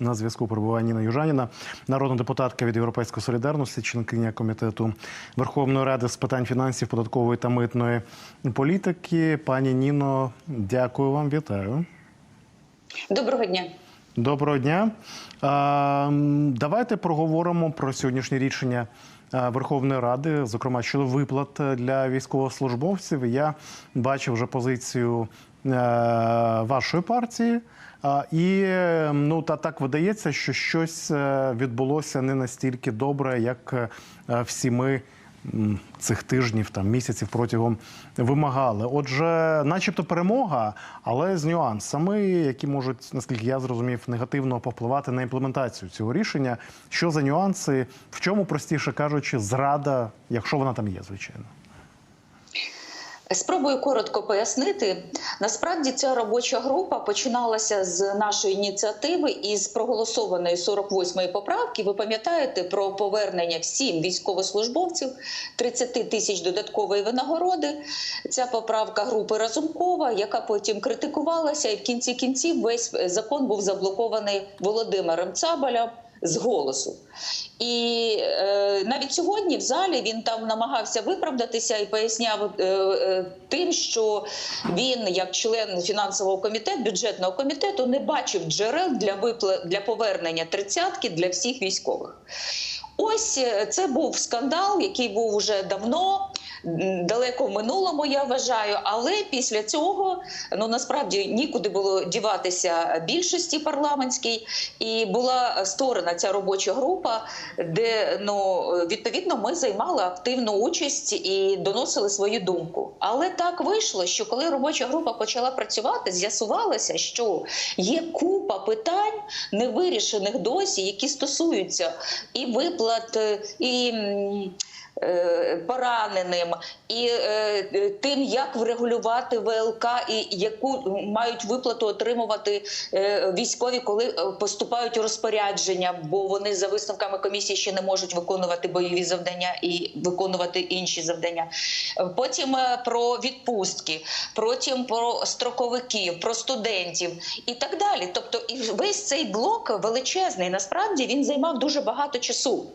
На зв'язку перебуває Ніна Южаніна, народна депутатка від Європейської солідарності, членкиня комітету Верховної Ради з питань фінансів, податкової та митної політики. Пані Ніно, дякую вам, вітаю. Доброго дня. Доброго дня. Давайте проговоримо про сьогоднішнє рішення Верховної Ради, зокрема щодо виплат для військовослужбовців. Я бачив вже позицію вашої партії. І е, ну та так видається, що щось е, відбулося не настільки добре, як е, всі ми цих тижнів там місяців протягом вимагали. Отже, начебто перемога, але з нюансами, які можуть, наскільки я зрозумів, негативно повпливати на імплементацію цього рішення. Що за нюанси? В чому простіше кажучи, зрада, якщо вона там є, звичайно. Спробую коротко пояснити. Насправді ця робоча група починалася з нашої ініціативи із проголосованої 48-ї поправки. Ви пам'ятаєте про повернення всім військовослужбовців 30 тисяч додаткової винагороди. Ця поправка групи Разумкова, яка потім критикувалася, і в кінці кінців весь закон був заблокований Володимиром Цабалем з голосу. І е, навіть сьогодні в залі він там намагався виправдатися і поясняв е, е, тим, що він, як член фінансового комітету, бюджетного комітету, не бачив джерел для випла для повернення тридцятки для всіх військових. Ось е, це був скандал, який був уже давно. Далеко в минулому я вважаю, але після цього ну насправді нікуди було діватися більшості парламентській, і була створена ця робоча група, де ну відповідно ми займали активну участь і доносили свою думку. Але так вийшло, що коли робоча група почала працювати, з'ясувалося, що є купа питань невирішених досі, які стосуються і виплат, е, і. Е, Пораненим і е, тим, як врегулювати ВЛК, і яку мають виплату отримувати е, військові, коли поступають у розпорядження, бо вони за висновками комісії ще не можуть виконувати бойові завдання і виконувати інші завдання. Потім про відпустки, потім про строковиків, про студентів і так далі. Тобто, і весь цей блок величезний. Насправді він займав дуже багато часу.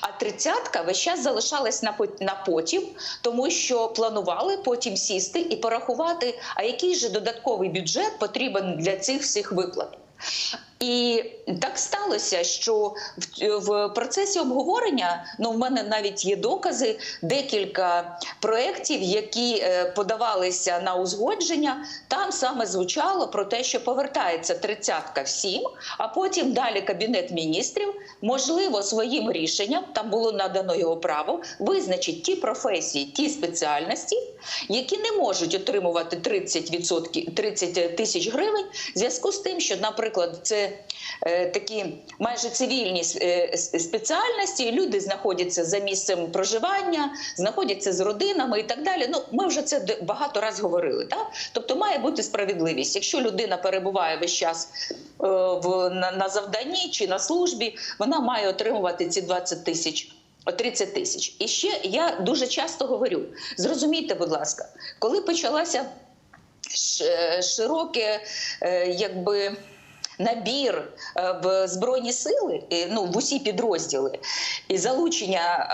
А тридцятка весь час залишалась на на потім, тому що планували потім сісти і порахувати, а який же додатковий бюджет потрібен для цих всіх виплат. І так сталося, що в, в процесі обговорення ну в мене навіть є докази декілька проєктів, які е, подавалися на узгодження. Там саме звучало про те, що повертається тридцятка всім, а потім далі кабінет міністрів, можливо, своїм рішенням там було надано його право визначить ті професії, ті спеціальності, які не можуть отримувати 30%, 30 тисяч гривень, в зв'язку з тим, що, наприклад, це е, такі майже цивільні е, спеціальності, люди знаходяться за місцем проживання, знаходяться з родинами і так далі. Ну, ми вже це багато раз говорили. Так? Тобто має бути справедливість. Якщо людина перебуває весь час е, на, завданні чи на службі, вона має отримувати ці 20 тисяч. 30 тисяч. І ще я дуже часто говорю: зрозумійте, будь ласка, коли почалася широке, якби. Набір е, в збройні сили, ну в усі підрозділи, і залучення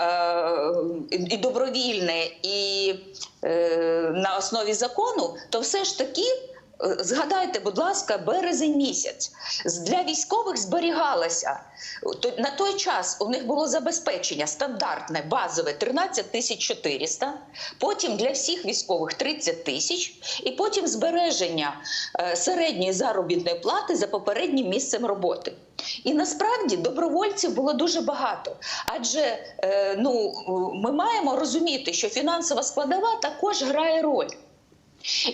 е, і добровільне, і е, на основі закону, то все ж таки. Е, Згадайте, будь ласка, березень місяць для військових зберігалося на той час. У них було забезпечення стандартне, базове 13 тисяч 400, Потім для всіх військових 30 тисяч, і потім збереження е, середньої заробітної плати за попереднім місцем роботи. І насправді добровольців було дуже багато. Адже е, ну, ми маємо розуміти, що фінансова складова також грає роль.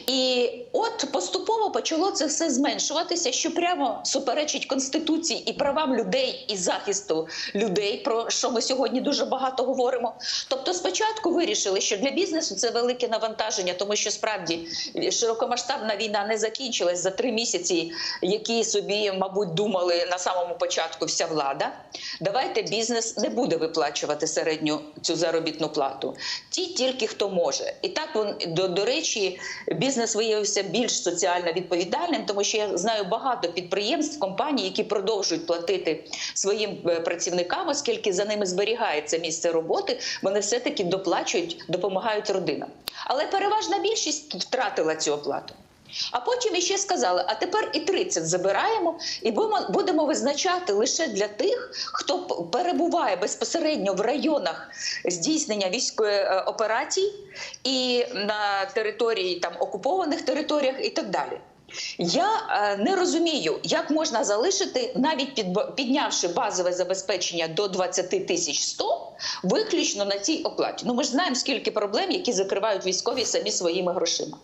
І от поступово почало це все зменшуватися, що прямо суперечить конституції і правам людей і захисту людей, про що ми сьогодні дуже багато говоримо. Тобто, спочатку вирішили, що для бізнесу це велике навантаження, тому що справді широкомасштабна війна не закінчилась за три місяці, які собі, мабуть, думали на самому початку вся влада. Давайте бізнес не буде виплачувати середню цю заробітну плату. Ті тільки хто може. І так вон до, до речі. Бізнес виявився більш соціально відповідальним, тому що я знаю багато підприємств, компаній, які продовжують платити своїм е, працівникам, оскільки за ними зберігається місце роботи. Вони все таки доплачують, допомагають родинам. Але переважна більшість втратила цю оплату. А потім іще сказали: а тепер і 30 забираємо, і будемо, визначати лише для тих, хто перебуває безпосередньо в районах здійснення військової е, операцій і на території там окупованих територіях і так далі. Я е, не розумію, як можна залишити, навіть під, піднявши базове забезпечення до 20 тисяч 100, виключно на цій оплаті. Ну ми ж знаємо, скільки проблем, які закривають військові самі своїми грошима.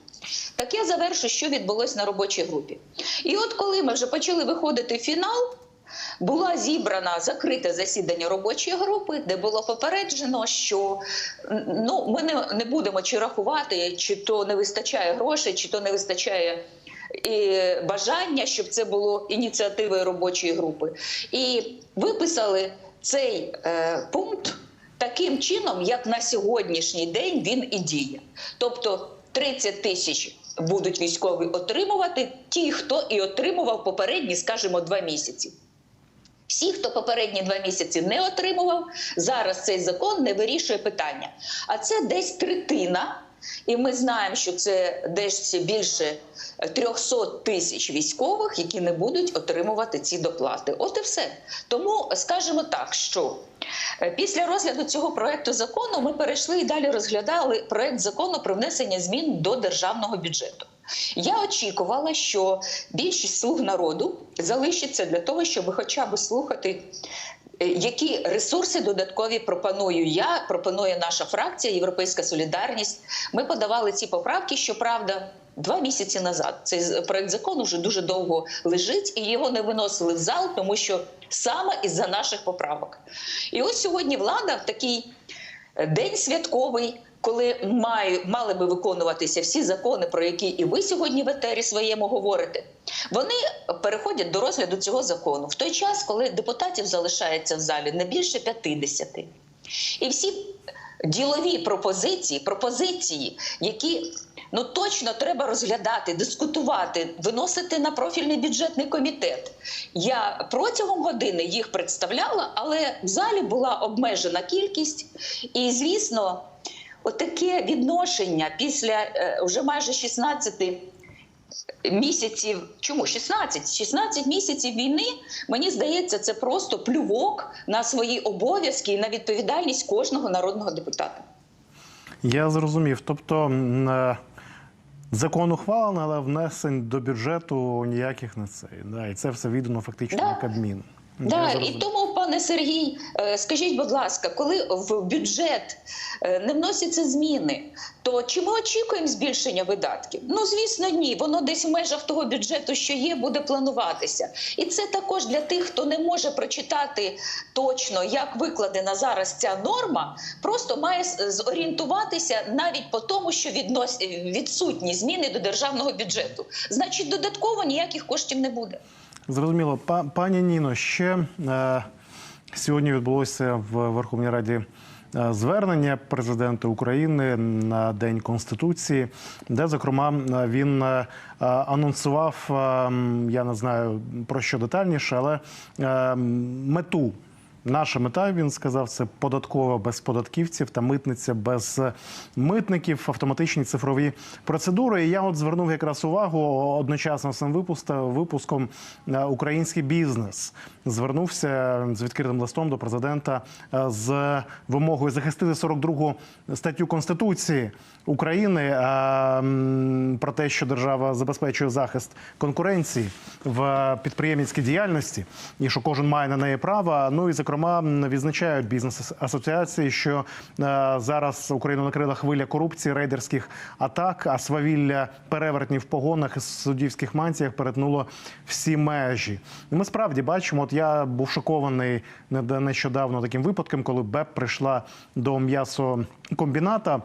Так я завершу, що відбулось на робочій групі. І от коли ми вже почали виходити в фінал, була зібрана закрите засідання робочої групи, де було попереджено, що ну ми не, не будемо чи рахувати, чи то не вистачає грошей, чи то не вистачає. І бажання, щоб це було ініціативою робочої групи, і виписали цей е, пункт таким чином, як на сьогоднішній день він і діє. Тобто 30 тисяч будуть військові отримувати ті, хто і отримував попередні, скажімо, два місяці. Всі, хто попередні два місяці не отримував, зараз цей закон не вирішує питання. А це десь третина, і ми знаємо, що це десь більше 300 тисяч військових, які не будуть отримувати ці доплати. От і все. Тому скажемо так, що після розгляду цього проекту закону ми перейшли і далі розглядали проект закону про внесення змін до державного бюджету. Я очікувала, що більшість слуг народу залишиться для того, щоб хоча б слухати. е, Які ресурси додаткові пропоную я, пропонує наша фракція Європейська Солідарність. Ми подавали ці поправки, щоправда, два місяці назад. Цей проект закону вже дуже довго лежить, і його не виносили в зал, тому що саме із-за наших поправок. І ось сьогодні влада в такий е, день святковий, коли має, мали би виконуватися всі закони, про які і ви сьогодні в етері своєму говорите. Вони переходять до розгляду цього закону в той час, коли депутатів залишається в залі не більше 50. І всі ділові пропозиції, пропозиції, які ну точно треба розглядати, дискутувати, виносити на профільний бюджетний комітет. Я протягом години їх представляла, але в залі була обмежена кількість, і звісно, отаке відношення після е, вже майже 16 місяців. Чому 16? 16 місяців війни, мені здається, це просто плювок на свої обов'язки і на відповідальність кожного народного депутата. Я зрозумів. Тобто е, закон ухвалений, але внесень до бюджету ніяких не це. Да, і це все віддано фактично Да. на Кабмін. Я Да, і тому, пане Сергій, е, скажіть, будь ласка, коли в бюджет е, не вносяться зміни, то чи ми очікуємо збільшення видатків? Ну звісно, ні. Воно десь в межах того бюджету, що є, буде плануватися. І це також для тих, хто не може прочитати точно, як викладена зараз ця норма, просто має зорієнтуватися навіть по тому, що віднос... відсутні зміни до державного бюджету. Значить, додатково ніяких коштів не буде. Зрозуміло, Па- пані Ніно, ще е, сьогодні відбулося в Верховній Раді е, звернення президента України на День Конституції, де, зокрема, е, він е, анонсував, я не знаю про що детальніше, але мету. Наша мета, він сказав, це податкова без податківців та митниця без митників, автоматичні цифрові процедури. І я от звернув якраз увагу одночасно з цим випуста- випуском е, український бізнес звернувся з відкритим листом до президента е, з вимогою захистити 42 статтю Конституції України е, про те, що держава забезпечує захист конкуренції в підприємницькій діяльності, і що кожен має на неї право. Ну і зокрема м, відзначають бізнес-асоціації, що е, зараз Україну накрила хвиля корупції, рейдерських атак, а свавілля перевертні в погонах і суддівських мантіях перетнуло всі межі. І ми справді бачимо, от я був шокований нед- нещодавно таким випадком, коли БЕП прийшла до м'ясокомбіната.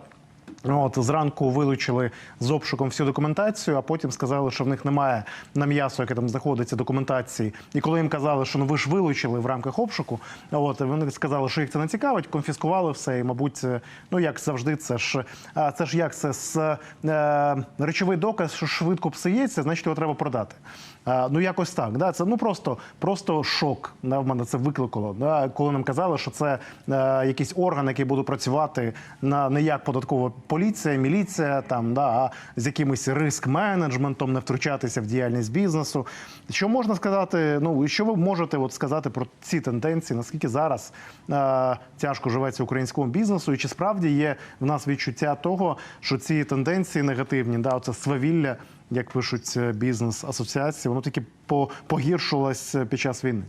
От зранку вилучили з обшуком всю документацію, а потім сказали, що в них немає на м'ясо, яке там знаходиться документації. І коли їм казали, що ну ви ж вилучили в рамках обшуку, от вони сказали, що їх це не цікавить, конфіскували все. І, мабуть, ну як завжди, це ж це ж як це з е, речовий доказ, що швидко псується, значить його треба продати. Ну якось так. Да? Це ну просто, просто шок. Да, в мене це викликало. Да? Коли нам казали, що це е, якийсь орган, який буде працювати на не як податкова поліція, міліція, там да, а з якимось риск-менеджментом, не втручатися в діяльність бізнесу. Що можна сказати? Ну і що ви можете от сказати про ці тенденції? Наскільки зараз е, тяжко живеться українському бізнесу, і чи справді є в нас відчуття того, що ці тенденції негативні, да, оце свавілля, як пишуть е, бізнес-асоціації, воно по- погіршилось е, під час війни?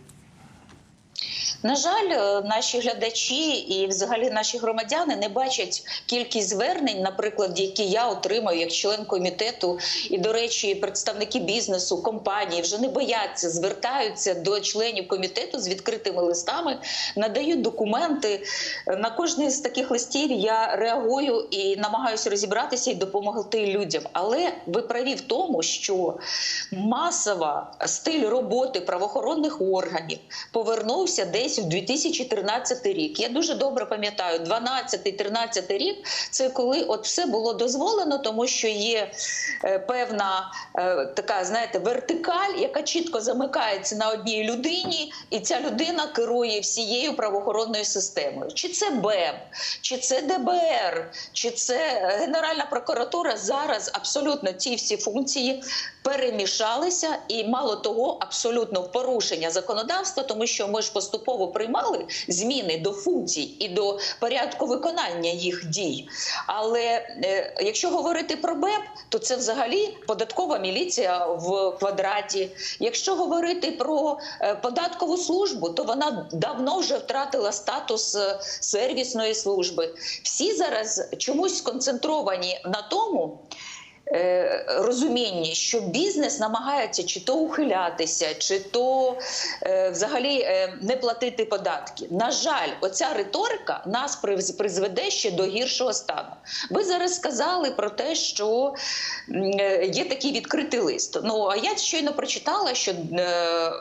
На жаль, е, наші глядачі і взагалі наші громадяни не бачать кількість звернень, наприклад, які я отримаю як член комітету. І, до речі, представники бізнесу, компанії вже не бояться, звертаються до членів комітету з відкритими листами, надають документи. На кожний з таких листів я реагую і намагаюся розібратися і допомогти людям. Але ви праві в тому, що масова стиль роботи правоохоронних органів повернувся десь у 2013 рік. Я дуже добре пам'ятаю, 12-13 рік це коли от все було дозволено, тому що є е, певна е, така, знаєте, вертикаль, яка чітко замикається на одній людині, і ця людина керує всією правоохоронною системою. Чи це БЕП, чи це ДБР, чи це е, Генеральна прокуратура зараз абсолютно ці всі функції перемішалися, і мало того, абсолютно в порушення законодавства, тому що ми ж поступово приймали зміни до функцій і до порядку виконання їх дій. Але е, якщо говорити про БЕП, то це взагалі податкова міліція в квадраті. Якщо говорити про е, податкову службу, то вона давно вже втратила статус е, сервісної служби. Всі зараз чомусь сконцентровані на тому. Е, Розумінні, що бізнес намагається чи то ухилятися, чи то е, взагалі е, не платити податки. На жаль, оця риторика нас призведе ще до гіршого стану. Ви зараз сказали про те, що є такий відкритий лист. Ну а я щойно прочитала, що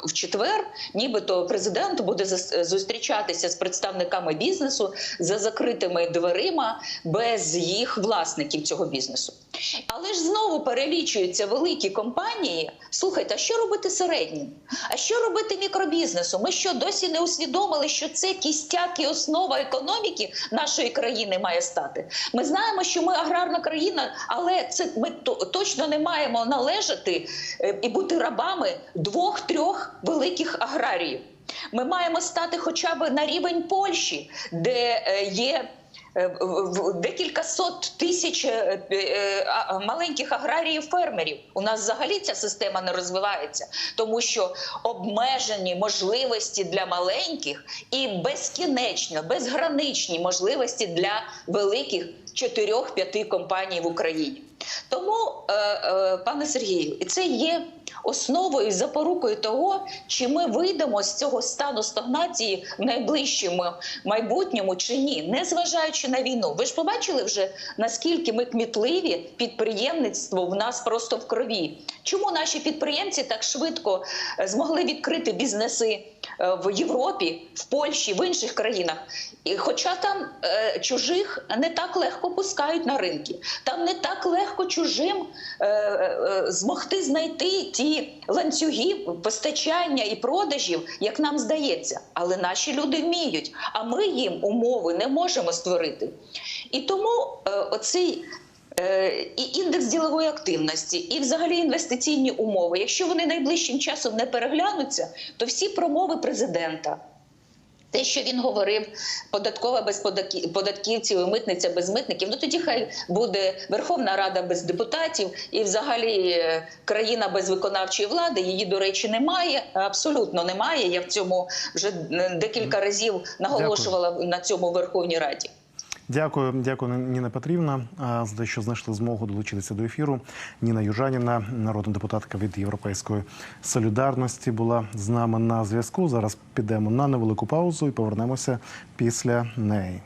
в четвер, нібито президент буде зустрічатися з представниками бізнесу за закритими дверима без їх власників цього бізнесу. Але ж знову перелічуються великі компанії. Слухайте, а що робити середнім? А що робити мікробізнесу? Ми що досі не усвідомили, що це кістяк і основа економіки нашої країни має стати? Ми знаємо, що ми аграрна країна, але це ми точно не маємо належати е, і бути рабами двох-трьох великих аграріїв. Ми маємо стати хоча б на рівень Польщі, де е, є декілька сот тисяч е, е, маленьких аграріїв фермерів. У нас взагалі ця система не розвивається, тому що обмежені можливості для маленьких і безкінечно, безграничні можливості для великих 4-5 компаній в Україні. Тому, е, е, пане Сергію, і це є основою і запорукою того, чи ми вийдемо з цього стану стагнації в найближчому майбутньому чи ні, незважаючи на війну. Ви ж побачили вже наскільки ми кмітливі, підприємництво в нас просто в крові. Чому наші підприємці так швидко е, змогли відкрити бізнеси в Європі, в Польщі, в інших країнах? Хоча там чужих не так легко пускають на ринки, там не так легко чужим е, е, змогти знайти ті ланцюги постачання і продажів, як нам здається. Але наші люди вміють, а ми їм умови не можемо створити. І тому е, оцей. е, І індекс ділової активності, і взагалі інвестиційні умови. Якщо вони найближчим часом не переглянуться, то всі промови президента, те, що він говорив, податкова без податківців і митниця без митників. Ну тоді хай буде Верховна Рада без депутатів, і взагалі е, країна без виконавчої влади. Її, до речі, немає. Абсолютно немає. Я в цьому вже е, декілька разів наголошувала на цьому Верховній Раді. Дякую, дякую, Ніна Петрівна, за те, що знайшли змогу долучитися до ефіру. Ніна Южаніна, народна депутатка від Європейської солідарності, була з нами на зв'язку. Зараз підемо на невелику паузу і повернемося після неї.